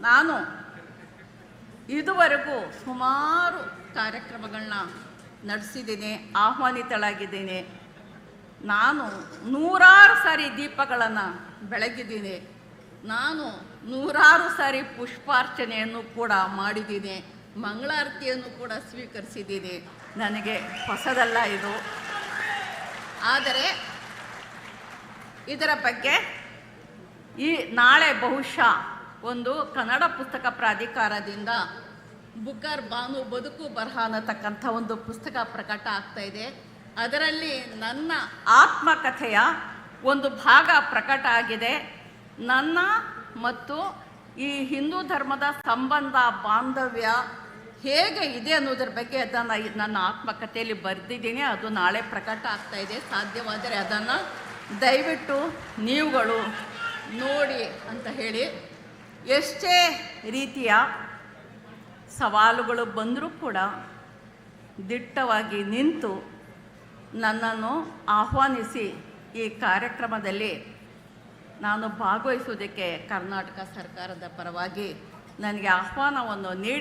ನಾನು ಇದುವರೆಗೂ ಸುಮಾರು ಕಾರ್ಯಕ್ರಮಗಳನ್ನ ನಡೆಸಿದ್ದೀನಿ, ಆಹ್ವಾನಿತಳಾಗಿದ್ದೀನಿ. ನಾನು ನೂರಾರು ಸಾರಿ ದೀಪಗಳನ್ನು ಬೆಳಗಿದ್ದೀನಿ. ನಾನು ನೂರಾರು ಸಾರಿ ಪುಷ್ಪಾರ್ಚನೆಯನ್ನು ಕೂಡ ಮಾಡಿದ್ದೀನಿ. ಮಂಗಳಾರತಿಯನ್ನು ಕೂಡ ಸ್ವೀಕರಿಸಿದ್ದೀನಿ. ನನಗೆ ಹೊಸದಲ್ಲ ಇದು. ಆದರೆ ಇದರ ಬಗ್ಗೆ ಈ ನಾಳೆ ಬಹುಶಃ ಒಂದು ಕನ್ನಡ ಪುಸ್ತಕ ಪ್ರಾಧಿಕಾರದಿಂದ ಬುಕರ್ ಬಾನು ಬದುಕು ಬರಹ ಅನ್ನತಕ್ಕಂಥ ಒಂದು ಪುಸ್ತಕ ಪ್ರಕಟ ಆಗ್ತಾ ಇದೆ. ಅದರಲ್ಲಿ ನನ್ನ ಆತ್ಮಕಥೆಯ ಒಂದು ಭಾಗ ಪ್ರಕಟ ಆಗಿದೆ. ನನ್ನ ಮತ್ತು ಈ ಹಿಂದೂ ಧರ್ಮದ ಸಂಬಂಧ, ಬಾಂಧವ್ಯ ಹೇಗೆ ಇದೆ ಅನ್ನೋದ್ರ ಬಗ್ಗೆ ಅದನ್ನು ನನ್ನ ಆತ್ಮಕಥೆಯಲ್ಲಿ ಬರೆದಿದ್ದೀನಿ. ಅದು ನಾಳೆ ಪ್ರಕಟ ಆಗ್ತಾ ಇದೆ. ಸಾಧ್ಯವಾದರೆ ಅದನ್ನು ದಯವಿಟ್ಟು ನೀವುಗಳು ನೋಡಿ ಅಂತ ಹೇಳಿ ಎಷ್ಟೇ ರೀತಿಯ ಸವಾಲುಗಳು ಬಂದರೂ ಕೂಡ ದಿಟ್ಟವಾಗಿ ನಿಂತು ನನ್ನನ್ನು ಆಹ್ವಾನಿಸಿ ಈ ಕಾರ್ಯಕ್ರಮದಲ್ಲಿ ನಾನು ಭಾಗವಹಿಸುವುದಕ್ಕೆ ಕರ್ನಾಟಕ ಸರ್ಕಾರದ ಪರವಾಗಿ ನನಗೆ ಆಹ್ವಾನವನ್ನು ನೀಡಿ